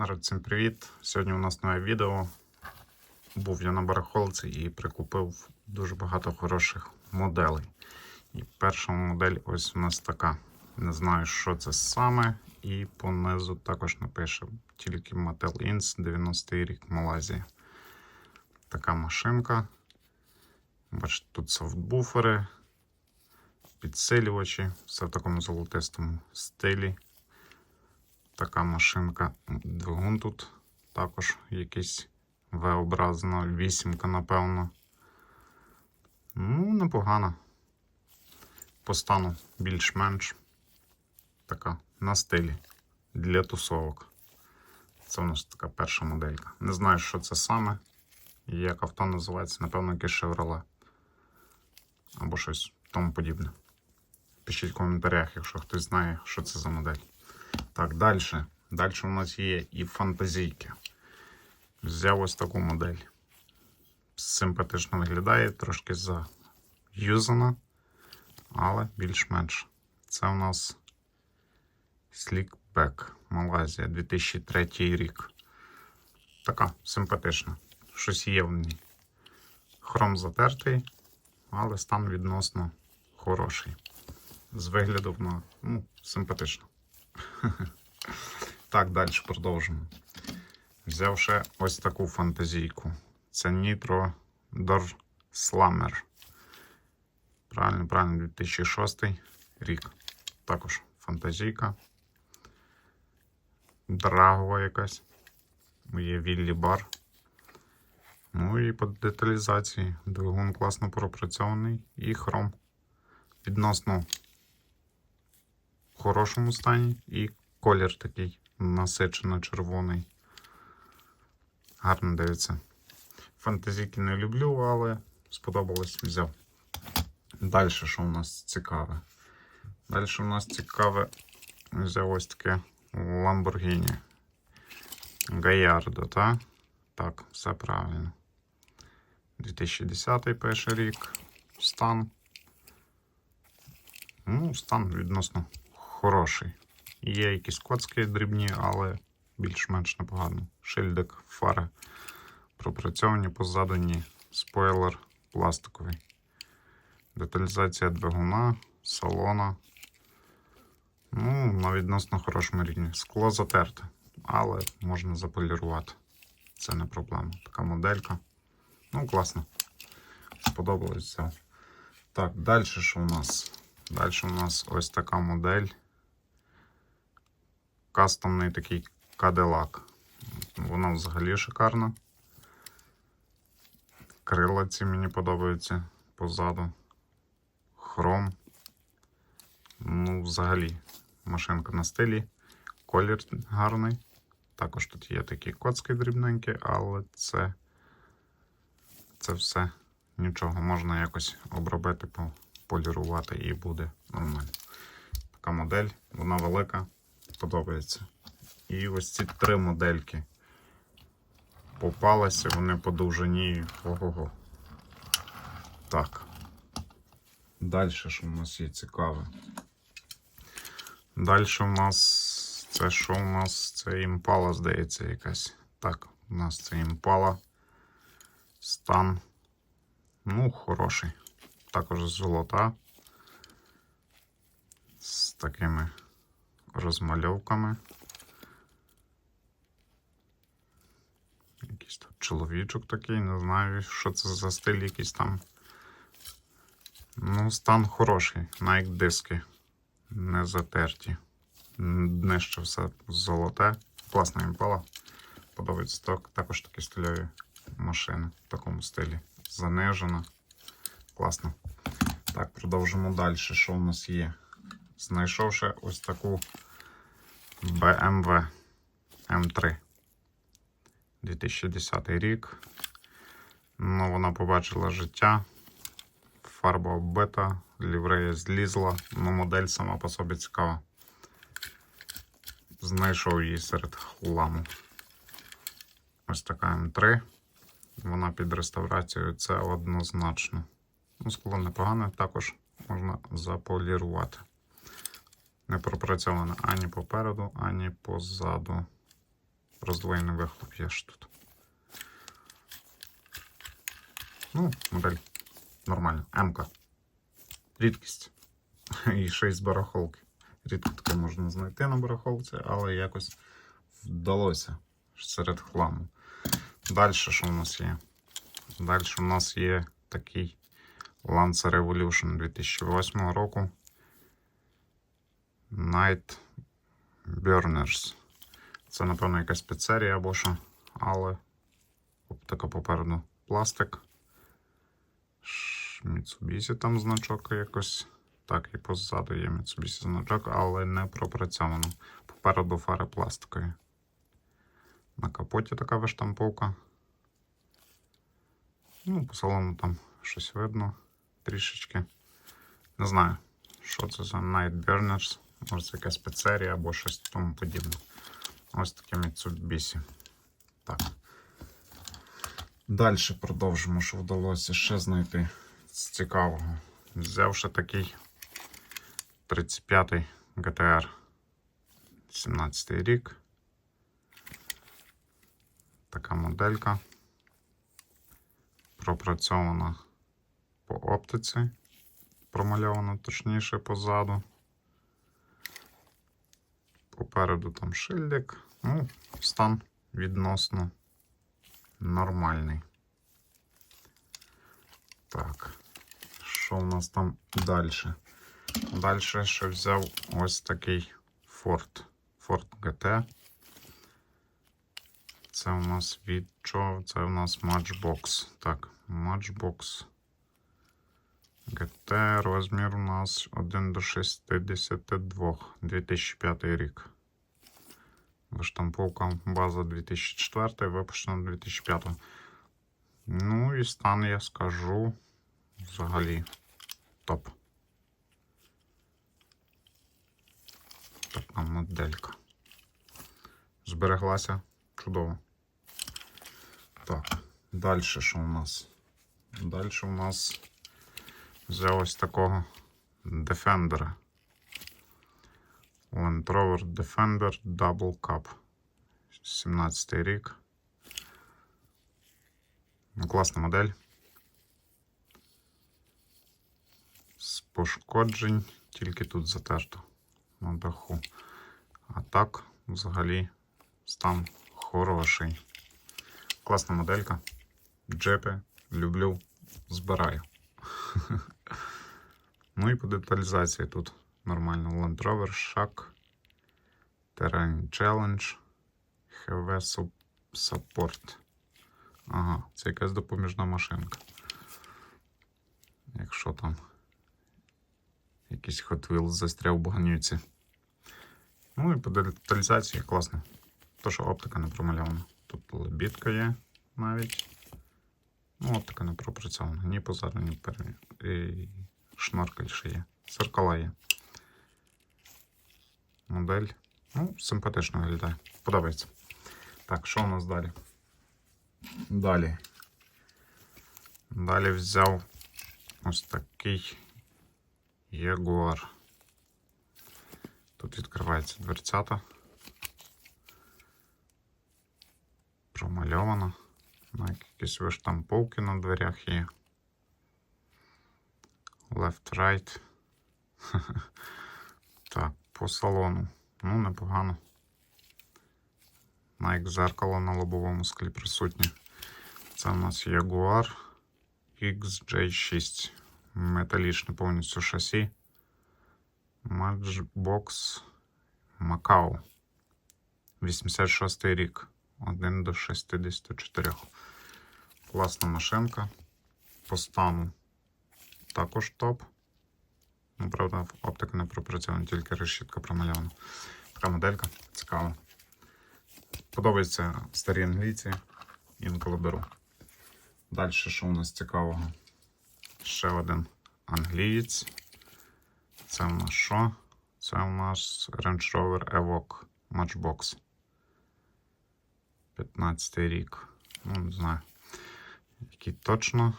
Народ, всім привіт! Сьогодні у нас нове відео. Був я на барахолці і прикупив дуже багато хороших моделей. І перша модель ось у нас така. Не знаю, що це саме. І понизу також напише тільки Mattel Inc. 90-й рік Малайзія. Така машинка. Бачите, тут софтбуфери, підсилювачі, все в такому золотистому стилі така машинка. Двигун тут також якийсь V-образна, вісімка, напевно. Ну, непогано. По стану більш-менш така на стилі для тусовок. Це у нас така перша моделька. Не знаю, що це саме. і Як авто називається, напевно, якесь Chevrolet. Або щось тому подібне. Пишіть в коментарях, якщо хтось знає, що це за модель. Так, далі. Далі у нас є і фантазійки. Взяв ось таку модель. Симпатично виглядає, трошки заюзана, але більш-менш. Це у нас Slickback Малайзія 2003 рік. Така симпатична. Щось є в ній. Хром затертий, але стан відносно хороший. З вигляду вона ну, симпатична. Так, далі продовжимо. Взяв ще ось таку фантазійку. Це Nitro Door Slammer. Правильно, правильно, 2006 рік. Також фантазійка. Драгова якась. Є Віллі бар. Ну і по деталізації. Двигун класно пропрацьований і хром. Відносно в хорошому стані і колір такий насичено червоний. Гарно дивиться. Фантазійки не люблю, але сподобалось взяв. Далі, що у нас цікаве? Далі у нас цікаве взяв ось таке Lamborghini. Gallardo, так? Так, все правильно. 2010 перший рік. Стан. Ну, стан відносно хороший. Є якісь коцки дрібні, але більш-менш непогано. Шильдик, фари пропрацьовані позаду ні. Спойлер пластиковий. Деталізація двигуна, салона. Ну, на відносно хорошому рівні. Скло затерте, але можна заполірувати. Це не проблема. Така моделька. Ну, класно. Сподобалось. Так, далі що у нас? Далі у нас ось така модель кастомний такий кадилак. Вона взагалі шикарна. Крила ці мені подобаються позаду. Хром. Ну, взагалі, машинка на стилі. Колір гарний. Також тут є такі коцки дрібненькі, але це, це все нічого. Можна якось обробити, полірувати і буде нормально. Така модель, вона велика подобається. І ось ці три модельки попалися, вони по довжині. Ого-го. Так. Далі що у нас є цікаве? Далі у нас це що у нас? Це імпала, здається, якась. Так, у нас це імпала. Стан. Ну, хороший. Також золота. З такими розмальовками. Якийсь тут чоловічок такий, не знаю, що це за стиль якийсь там. Ну, стан хороший, навіть диски не затерті. Днище все золоте. Класна імпала. Подобається так, також такі стильові машини в такому стилі. Занижена. Класно. Так, продовжимо далі. Що у нас є? Знайшов ще ось таку BMW M3 2010 рік. Ну, вона побачила життя. Фарба оббита, ліврея злізла, ну модель сама по собі цікава. Знайшов її серед хламу. Ось така М3. Вона під реставрацією, це однозначно. Ну, скло непогане, також можна заполірувати не пропрацьована ані попереду, ані позаду. роздвоєний вихлоп є ж тут. Ну, модель нормальна. М-ка. Рідкість. І ще й з барахолки. Рідко таке можна знайти на барахолці, але якось вдалося серед хламу. Далі що у нас є? Далі у нас є такий Lancer Evolution 2008 року. Night Burners. Це, напевно, якась піцерія або що, але оптика попереду пластик. Mitsubishi там значок якось. Так, і позаду є Mitsubishi значок, але не пропрацьовано. Попереду фари пластикові. На капоті така виштамповка. Ну, по салону там щось видно трішечки. Не знаю, що це за Night Burners. Це якась піцерія або щось тому подібне. Ось таке Mitsubishi. Так. Далі продовжимо, що вдалося ще знайти з цікавого. Взявши такий 35-й GTR 17 рік. Така моделька. Пропрацьована по оптиці. Промальована точніше позаду. Попереду там шильдик. Ну, стан відносно нормальний. Так. Що у нас там далі? Далі ще взяв ось такий Ford. Ford GT. Це у нас від чого? Це у нас Matchbox. Так, Matchbox. GT розмір у нас 1 до 62. 2005 рік. Виштамповка база 2004, випущена 2005. Ну і стан я скажу взагалі топ. Така моделька. Збереглася чудово. Так, далі що у нас? Далі у нас взяв ось такого Defender. Land Rover Defender Double Cup. 17 рік. Ну, Класна модель. З пошкоджень тільки тут затерто на даху. А так, взагалі, стан хороший. Класна моделька. Джепи люблю, збираю. ну і по деталізації тут нормально. Land Rover, Shack, Terrain Challenge, HV Support. Ага, це якась допоміжна машинка. Якщо там якийсь Hot Wheels застряв в багнюці. Ну і по деталізації класно. То, що оптика не промальована. Тут лебідка є навіть. Ну, оптика не пропрацьована. Ні позаду, ні перед. І шноркель ще є. Зеркала є. Модель. Ну, симпатично виглядає. Подобається. Так, що у нас далі? Далі. Далі взяв ось такий Ягуар. Тут відкривається дверцята. Промальовано. Навіть якісь виштамповки на дверях є. Left right. так, по салону. Ну, непогано. Навіть зеркало на лобовому склі присутнє. Це у нас Jaguar XJ6. Металічне повністю шасі. Matchbox Macau. 86 рік. 1 до 64. Класна машинка. По стану також топ. Ну, правда, оптика не пропрацьована, тільки решітка промальована. Така моделька цікава. Подобаються старі англійці. Інколи беру. Далі, що у нас цікавого? Ще один англієць. Це у нас що? Це у нас Range Rover Evoque Matchbox. 15 рік. Ну, не знаю. Який точно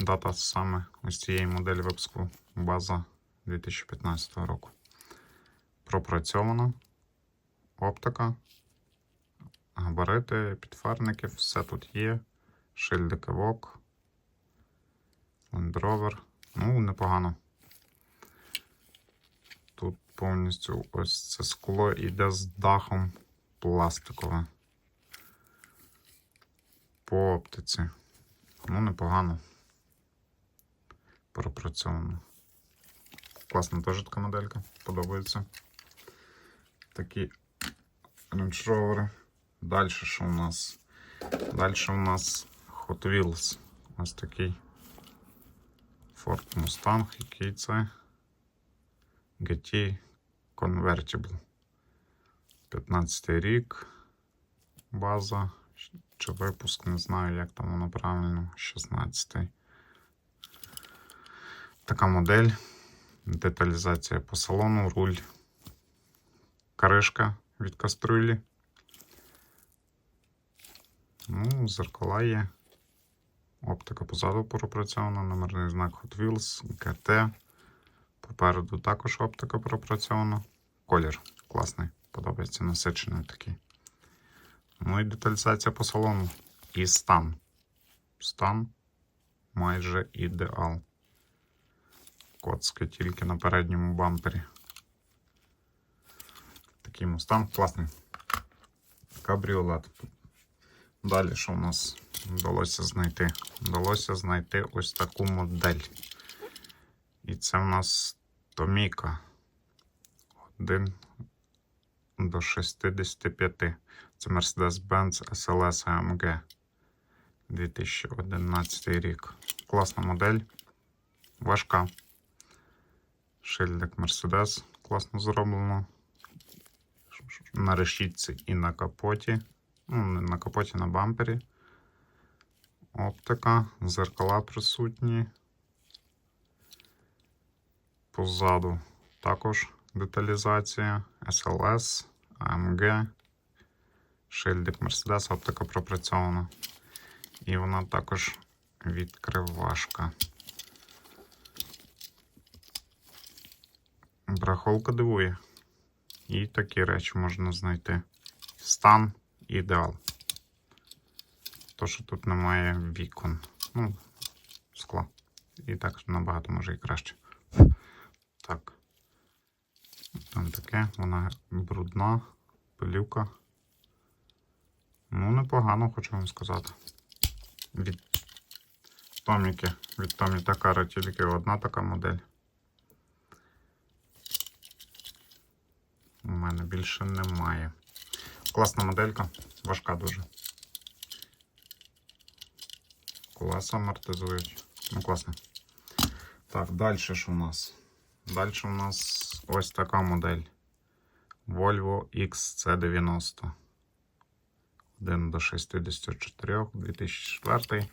дата саме ось цієї моделі випуску база 2015 року. Пропрацьована оптика. габарити, підфарники, все тут є. Шильдики вок. Rover. Ну, непогано. Тут повністю ось це скло йде з дахом пластикове. По оптиці. Ну, непогано. Пропрацьовано. Класна теж така моделька. Подобається. Такі Range. Далі що у нас? Далі у нас Hot Wheels. Ось такий Ford Mustang, який це GT Convertible. 15 рік. База. Чи випуск, не знаю, як там воно правильно. 16. Така модель. Деталізація по салону, руль, кришка від каструлі. Ну, зеркала є. Оптика позаду пропрацьована, номерний знак Hot Wheels, КТ. Попереду також оптика пропрацьована. Колір класний, подобається насичений такий. Ну і деталізація по салону. І стан. Стан майже ідеал. Коцки тільки на передньому бампері. Такий мустан класний. Кабріолет. Далі, що у нас вдалося знайти? Вдалося знайти ось таку модель. І це в нас Томіка. 1 до 65. Це Mercedes-Benz SLS AMG 2011 рік. Класна модель. Важка. Шильдик Mercedes класно зроблено. На решітці і на капоті. Ну, не на капоті, на бампері. Оптика, зеркала присутні. Позаду також деталізація, SLS, AMG, шильдик Mercedes, оптика пропрацьована. І вона також відкривашка. Брахолка дивує. І такі речі можна знайти. Стан ідеал. То, що тут немає вікон. Ну, скла. І так набагато може і краще. Так. Там таке, вона брудна, пилюка. Ну, непогано, хочу вам сказати. Від Томіки, від Томі Такара тільки одна така модель. Мене більше немає. Класна моделька, важка дуже. Колеса амортизують. Ну, класно. Так, далі що у нас? Далі у нас ось така модель. Volvo XC90. 1 до 64, 2004.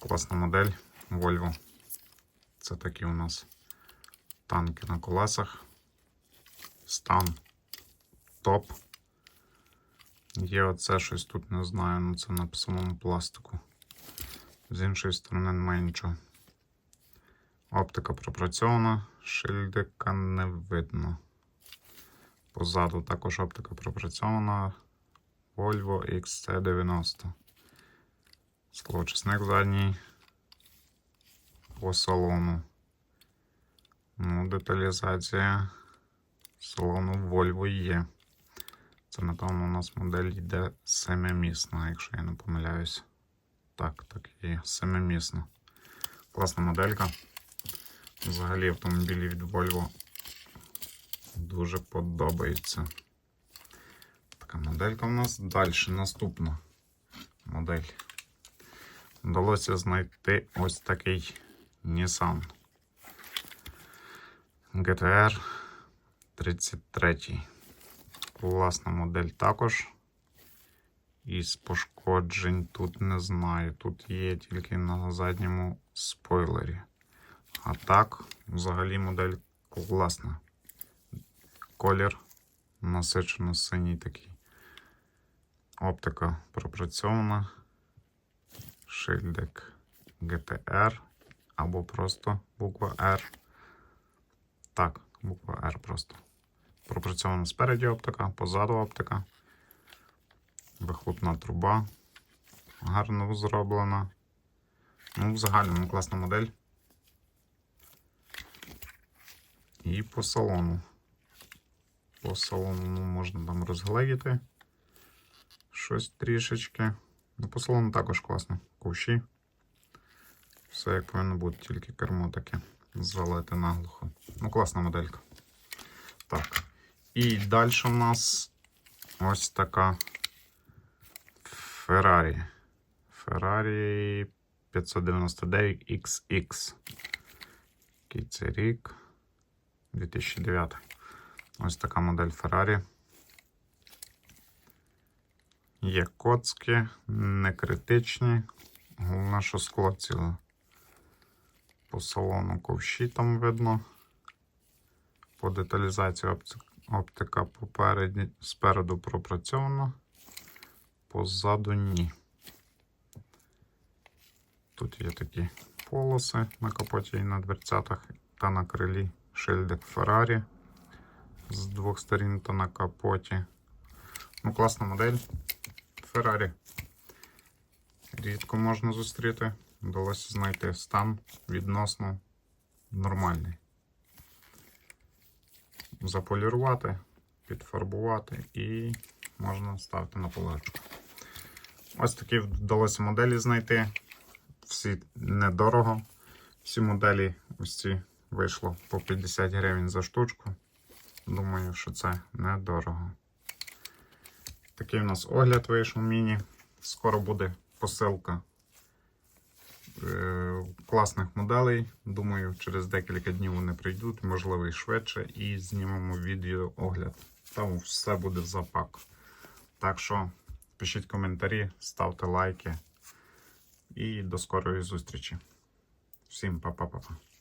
Класна модель Volvo. Це такі у нас танки на колесах. Стан топ. Є оце щось тут не знаю, ну це на самому пластику. З іншої сторони немає нічого. Оптика пропрацьована, шильдика не видно. Позаду також оптика пропрацьована. Volvo XC90. Склоочисник задній по салону. Ну, деталізація салону Volvo є. Це, напевно, у нас модель йде семимісна, якщо я не помиляюсь. Так, так і. Семимісна. Класна моделька. Взагалі автомобілі від Volvo дуже подобаються. Така моделька у нас. Далі наступна модель. Вдалося знайти ось такий Nissan GTR 33. Класна модель також. Із пошкоджень тут не знаю. Тут є тільки на задньому спойлері. А так, взагалі модель класна. Колір насичено синій такий. Оптика пропрацьована. Шильдик GTR або просто буква R. Так, буква R просто. Пропрацьована спереді оптика, позаду оптика. Вихлопна труба. Гарно зроблена. Ну, в загальному класна модель. І по салону. По салону ну, можна там розгледіти. Щось трішечки. Ну, по салону також класно. Ковші. Все як повинно бути, тільки кермо таке залите наглухо. Ну, класна моделька. Так. І далі у нас ось така Ferrari. Ferrari 599 XX. Який це рік? 2009. Ось така модель Ferrari. Є коцки, не критичні. Головне, що скло ціле. По салону ковші там видно. По деталізації оптика попереді, спереду пропрацьована, позаду ні. Тут є такі полоси на капоті і на дверцятах та на крилі шильдик Ferrari з двох сторін та на капоті. Ну, класна модель Ferrari. Рідко можна зустріти. Вдалося знайти стан відносно нормальний. Заполірувати, підфарбувати і можна ставити на поличку. Ось такі вдалося моделі знайти. Всі недорого. Всі моделі ось ці вийшло по 50 гривень за штучку. Думаю, що це недорого. Такий у нас огляд вийшов міні. Скоро буде посилка класних моделей. Думаю, через декілька днів вони прийдуть, можливо, і швидше, і знімемо відео огляд. Там все буде в запак. Так що пишіть коментарі, ставте лайки. І до скорої зустрічі. Всім па-па-па-па.